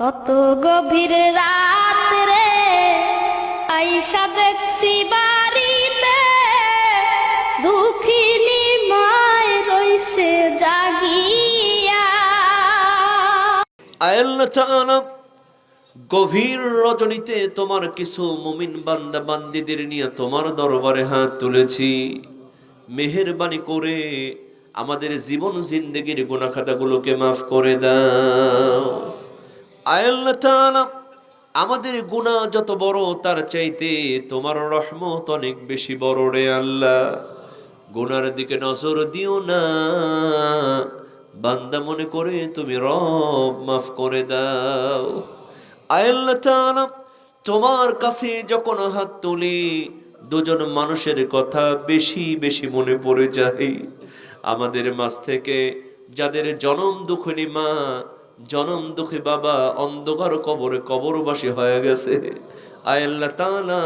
কত গভীর রাত রে। আইসা দেখছি বাড়িতে, দুঃখিনী মায় রইছে জাগিয়া। আয়াল্লাহ গভীর রজনীতে তোমার কিছু মুমিন বান্দা বান্দিদের নিয়ে তোমার দরবারে হাত তুলেছি। মেহেরবানি করে আমাদের জীবন জিন্দগির গুনাখাতাগুলোকে মাফ করে দাও। আয়াল্লাহ আমাদের গুনাহ যত বড়, তার চাইতে তোমার রহমত অনেক বেশি বড় রে আল্লাহ। গুনার দিকে নজর দিও না। বান্দা মনে করে তুমি রব মাফ করে দাও। আয়াল্লাহ তোমার কাছে যখন হাত তুলি, দুজন মানুষের কথা বেশি বেশি মনে পড়ে যায়। আমাদের মাছ থেকে যাদের জনম দুঃখিনী মা জনম দুঃখী বাবা অন্ধকার কবরে কবরবাসী হয়ে গেছে। আয়াল্লাহ তাআলা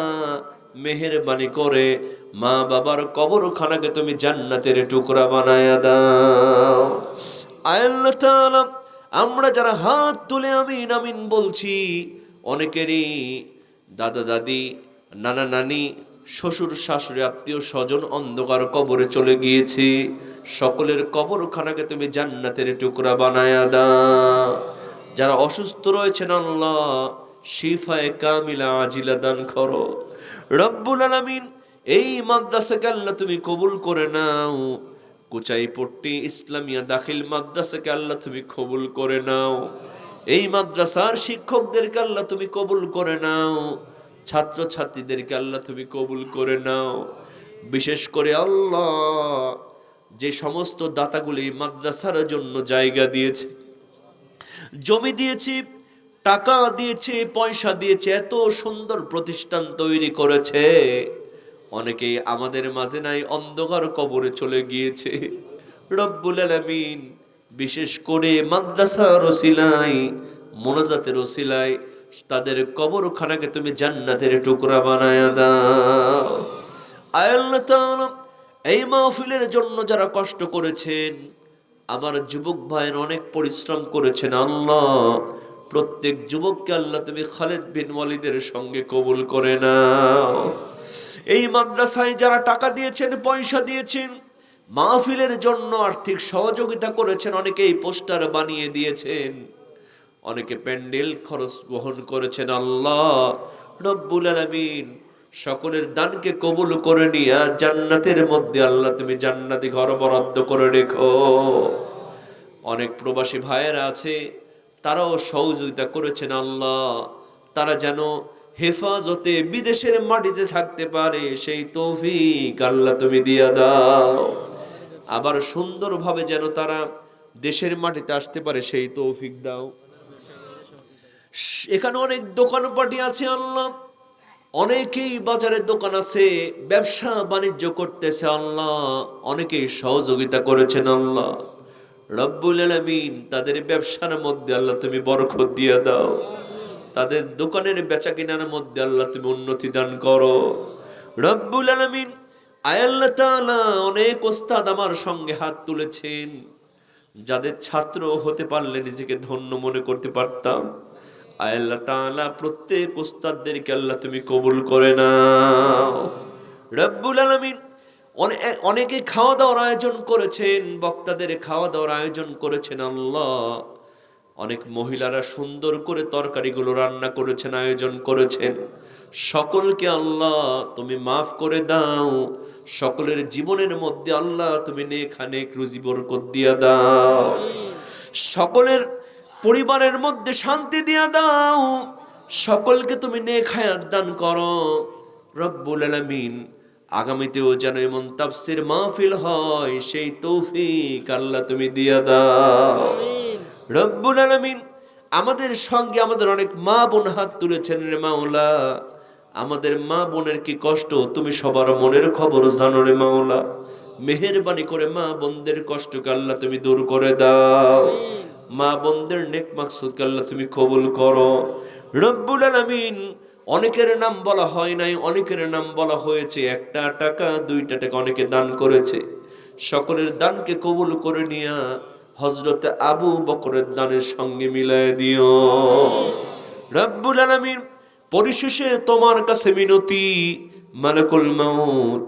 মেহেরবানি করে মা বাবার কবরখানাকে তুমি জান্নাতের টুকরা বানায়া দাও। আয়াল্লাহ তাআলা, আমরা যারা হাত তুলে আমিন আমিন বলছি, অনেকেরই দাদা দাদি, নানা নানি, শ্বশুর শাশুড়ি, আত্মীয় স্বজন অন্ধকার কবরে চলে গিয়েছে। সকলের কবরখানাকে তুমি জান্নাতের টুকরা বানায়া দাও। যারা অসুস্থ রয়েছেন, আল্লাহ শিফায় কামিলা আজিলা দান করো। রব্বুল আলামিন, এই মাদ্রাসাকে আল্লাহ তুমি কবুল করে নাও। কুচাইপট্টি ইসলামিয়া দাখিল মাদ্রাসাকে আল্লাহ তুমি কবুল করে নাও। এই মাদ্রাসার শিক্ষকদেরকে আল্লাহ তুমি কবুল করে নাও। ছাত্র ছাত্রীদেরকে আল্লাহ তুমি কবুল করে নাও। বিশেষ করে আল্লাহ যে সমস্ত দাতাগুলি মাদ্রাসার জন্য জায়গা দিয়েছে, জমি দিয়েছি, টাকা দিয়েছে, পয়সা দিয়েছে, এত সুন্দর প্রতিষ্ঠান তৈরি করেছে। অনেকেই আমাদের মাঝে নাই, অন্ধকার কবরে চলে গিয়েছে। রব্বুল আলামিন বিশেষ করে মাদ্রাসা রসিলাই মোনাজাতের রসিলাই তাদের কবরখানাকে তুমি জান্নাতের টুকরা বানায়া দাও। আয়াল্লাহ এই মাহফিলের জন্য যারা কষ্ট করেছেন, আমার যুবক ভাইয়ের অনেক পরিশ্রম করেছেন, আল্লাহ প্রত্যেক যুবককে আল্লাহ তুমি খালেদ বিন ওয়ালিদের সঙ্গে কবুল করে নাও। এই মাদ্রাসায় যারা টাকা দিয়েছেন, পয়সা দিয়েছেন, মাহফিলের জন্য আর্থিক সহযোগিতা করেছেন অনেকেই পোস্টার বানিয়ে দিয়েছেন, অনেকে প্যান্ডেল খরচ বহন করেছেন, আল্লাহ রব্বুল আলামিন সকলের দানকে কবুল করে নিয়া জান্নাতের মধ্যে আল্লাহ তুমি জান্নাতি ঘর বরাদ্দ করে রেখো। অনেক প্রবাসী ভাইয়েরা আছে, তারাও সহযোগিতা করেছেন আল্লাহ। তারা যেন হেফাজতে বিদেশের মাটিতে থাকতে পারে, সেই তৌফিক আল্লাহ তুমি দিয়া দাও। আবার সুন্দরভাবে যেন তারা দেশের মাটিতে আসতে পারে, সেই তৌফিক দাও। এখানে অনেক দোকানপাটি আছে আল্লাহ। অনেকেই বাজারের দোকান আছে, ব্যবসা বাণিজ্য করতেছে আল্লাহ, অনেকেই সহযোগিতা করেছেন আল্লাহ। রব্বুল আলামিন তাদের ব্যবসার মধ্যে আল্লাহ তুমি বরকত দিয়ে দাও। তাদের দোকানের বেচা কেনার মধ্যে আল্লাহ তুমি উন্নতি দান করো। রব্বুল আলামিন অনেক ওস্তাদ আমার সঙ্গে হাত তুলেছেন। যাদের ছাত্র হতে পারলে নিজেকে ধন্য মনে করতে পারতাম। আল্লাহ তাআলা প্রত্যেক উস্তাদদেরকে আল্লাহ তুমি কবুল করে নাও। রব্বুল আলামিন অনে- অনেকে খাওয়া দাওয়ার আয়োজন করেছেন, বক্তাদের খাওয়া দাওয়ার আয়োজন করেছেন আল্লাহ। অনেক মহিলারা সুন্দর করে তরকারিগুলো রান্না করেছেন, আয়োজন করেছেন। সকলকে আল্লাহ তুমি মাফ করে দাও। সকলের জীবনের মধ্যে আল্লাহ তুমি নেখানে রুজি বরকত দিয়া দাও। সকলের পরিবারের মধ্যে শান্তি দিয়া দাও। সকলকে তুমি নেক হায়াত দান করো। রব্বুল আলামিন আগামীতেও যেন এমন তাফসির মাহফিল হয় সেই তৌফিক আল্লাহ তুমি দিয়া দাও। রব্বুল আলামিন আমাদের সঙ্গে আমাদের অনেক মা বোন হাত তুলেছেন রে মাওলা। আমাদের মা বোনের কি কষ্ট তুমি সবার মনের খবর জানো রে মাওলা। মেহেরবানি করে মা বোনদের কষ্টকে আল্লাহ তুমি দূর করে দাও। মা বোনদের নেক মাকসুদকে আল্লাহ তুমি কবুল করো। রব্বুল আলামিন অনেকের নাম বলা হয় নাই, অনেকের নাম বলা হয়েছে, একটা টাকা, দুইটা টাকা অনেকে দান করেছে। সকলের দানকে কবুল করে নিয়া হজরতে আবু বকরের দানের সঙ্গে মিলায় দিও। রব্বুল আলামিন পরিশেষে তোমার কাছে মিনতি, মালাকুল মাউত,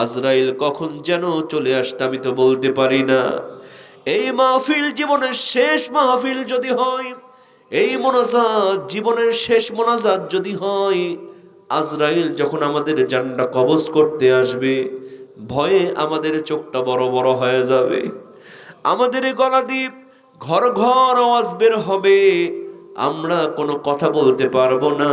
আজরাইল কখন যেন চলে আসতে আমি তো বলতে পারি না। এই মাহফিল জীবনের শেষ মাহফিল যদি হয়, এই মোনাজাত জীবনের শেষ মোনাজাত যদি হয়, আজরাইল যখন আমাদের জানটা কবজ করতে আসবে, ভয়ে আমাদের চোখটা বড় বড় হয়ে যাবে। আমাদের গলা দিয়ে ঘর ঘর আওয়াজ বের হবে, আমরা কোনো কথা বলতে পারব না।